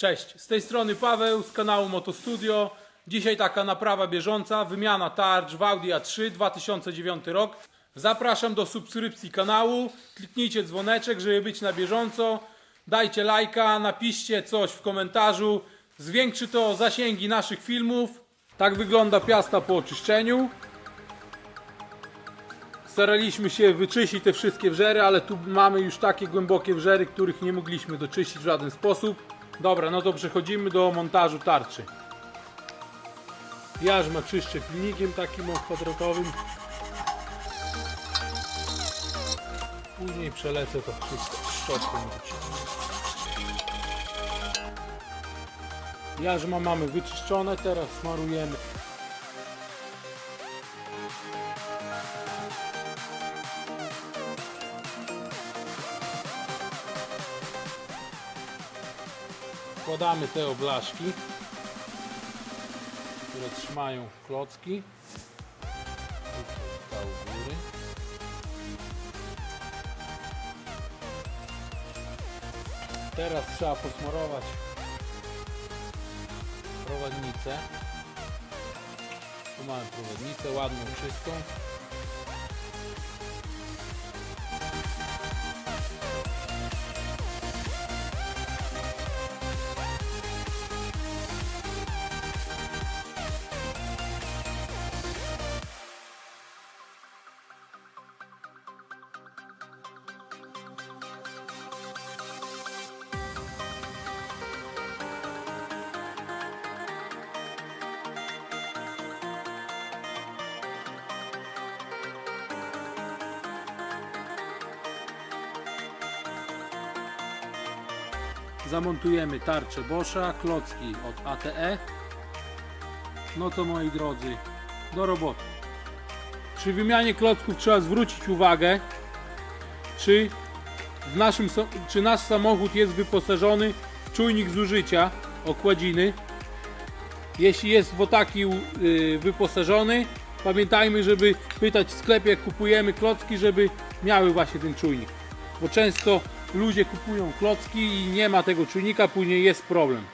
Cześć, z tej strony Paweł z kanału Moto Studio. Dzisiaj taka naprawa bieżąca, wymiana tarcz w Audi A3 2009 rok. Zapraszam do subskrypcji kanału, kliknijcie dzwoneczek, żeby być na bieżąco. Dajcie lajka, napiszcie coś w komentarzu. Zwiększy to zasięgi naszych filmów. Tak wygląda piasta po oczyszczeniu. Staraliśmy się wyczyścić te wszystkie wrzery, ale tu mamy już takie głębokie wrzery, których nie mogliśmy doczyścić w żaden sposób. Dobra, no to przechodzimy do montażu tarczy. Jarzma czyszczę pilnikiem takim kwadratowym. Później przelecę to wszystko szczotką. Jarzma mamy wyczyszczone, teraz smarujemy Wkładamy te oblaszki, które trzymają klocki. Teraz trzeba posmarować prowadnicę. Tu mamy prowadnicę ładną, czystą. Zamontujemy tarczę Boscha, klocki od ATE. No to moi drodzy, do roboty. Przy wymianie klocków trzeba zwrócić uwagę, czy, w naszym, czy nasz samochód jest wyposażony w czujnik zużycia okładziny. Jeśli jest w taki y, wyposażony, pamiętajmy, żeby pytać w sklepie, jak kupujemy klocki, żeby miały właśnie ten czujnik bo często ludzie kupują klocki i nie ma tego czujnika, później jest problem.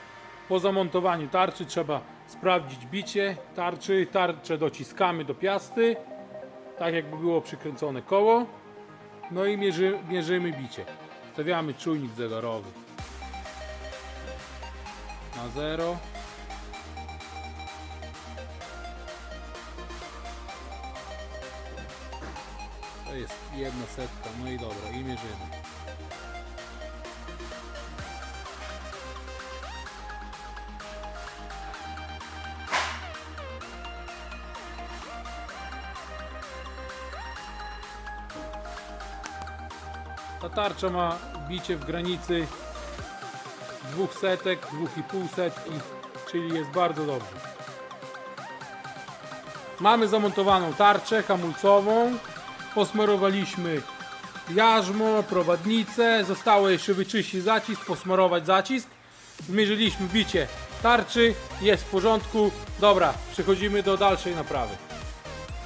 Po zamontowaniu tarczy trzeba sprawdzić bicie tarczy, tarczę dociskamy do piasty, tak jakby było przykręcone koło, no i mierzy, mierzymy bicie. Stawiamy czujnik zegarowy na zero. To jest jedna setka, no i dobra, i mierzymy. Ta tarcza ma bicie w granicy dwóch setek, dwóch i pół setki, czyli jest bardzo dobrze. Mamy zamontowaną tarczę hamulcową. Posmarowaliśmy jarzmo, prowadnicę. Zostało jeszcze wyczyścić zacisk, posmarować zacisk. Zmierzyliśmy bicie tarczy. Jest w porządku. Dobra, przechodzimy do dalszej naprawy.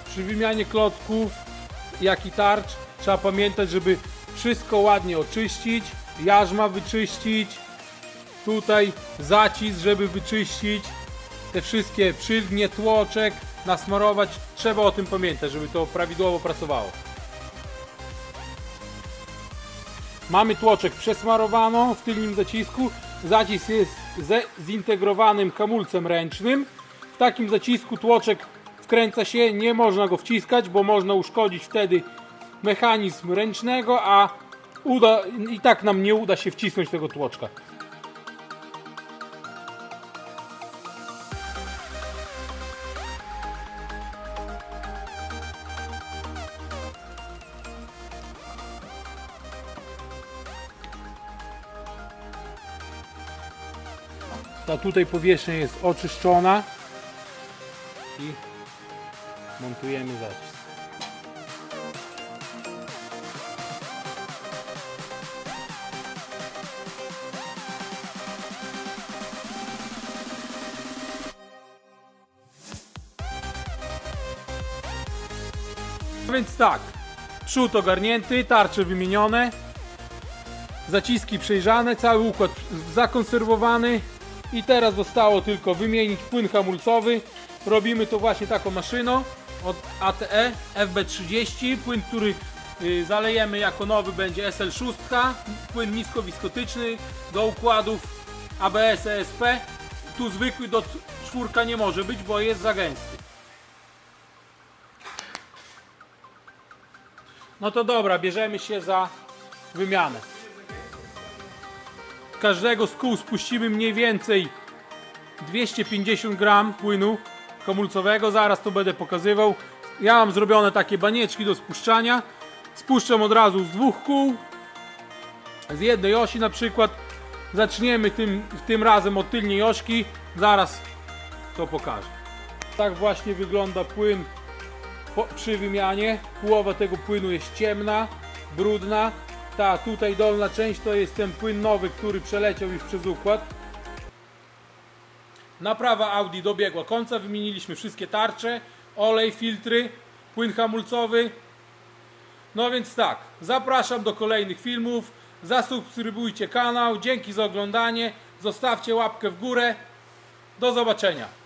Przy wymianie klocków, jak i tarcz, trzeba pamiętać, żeby wszystko ładnie oczyścić. Jarzma wyczyścić. Tutaj zacisk, żeby wyczyścić te wszystkie przylgnie, tłoczek, nasmarować. Trzeba o tym pamiętać, żeby to prawidłowo pracowało. Mamy tłoczek przesmarowano w tylnym zacisku. Zacisk jest ze zintegrowanym hamulcem ręcznym. W takim zacisku tłoczek wkręca się, nie można go wciskać, bo można uszkodzić wtedy mechanizm ręcznego, a uda, i tak nam nie uda się wcisnąć tego tłoczka. Ta tutaj powierzchnia jest oczyszczona i montujemy zacisk. Więc tak, przód ogarnięty, tarcze wymienione. Zaciski przejrzane, cały układ zakonserwowany i teraz zostało tylko wymienić płyn hamulcowy. Robimy to właśnie taką maszyną od ATE FB30, płyn, który y, zalejemy jako nowy będzie SL6, płyn niskowiskotyczny do układów ABS ESP. Tu zwykły do czwórka nie może być, bo jest za gęsty. No to dobra, bierzemy się za wymianę. Każdego z kół spuścimy mniej więcej 250 gram płynu hamulcowego. Zaraz to będę pokazywał. Ja mam zrobione takie banieczki do spuszczania. Spuszczam od razu z dwóch kół. Z jednej osi na przykład. Zaczniemy tym, tym razem od tylnej ośki. Zaraz to pokażę. Tak właśnie wygląda płyn po, przy wymianie. Połowa tego płynu jest ciemna, brudna. Ta tutaj dolna część to jest ten płyn nowy, który przeleciał już przez układ. Naprawa Audi dobiegła końca. Wymieniliśmy wszystkie tarcze, olej, filtry, płyn hamulcowy. No więc tak, zapraszam do kolejnych filmów. Zasubskrybujcie kanał. Dzięki za oglądanie. Zostawcie łapkę w górę. Do zobaczenia.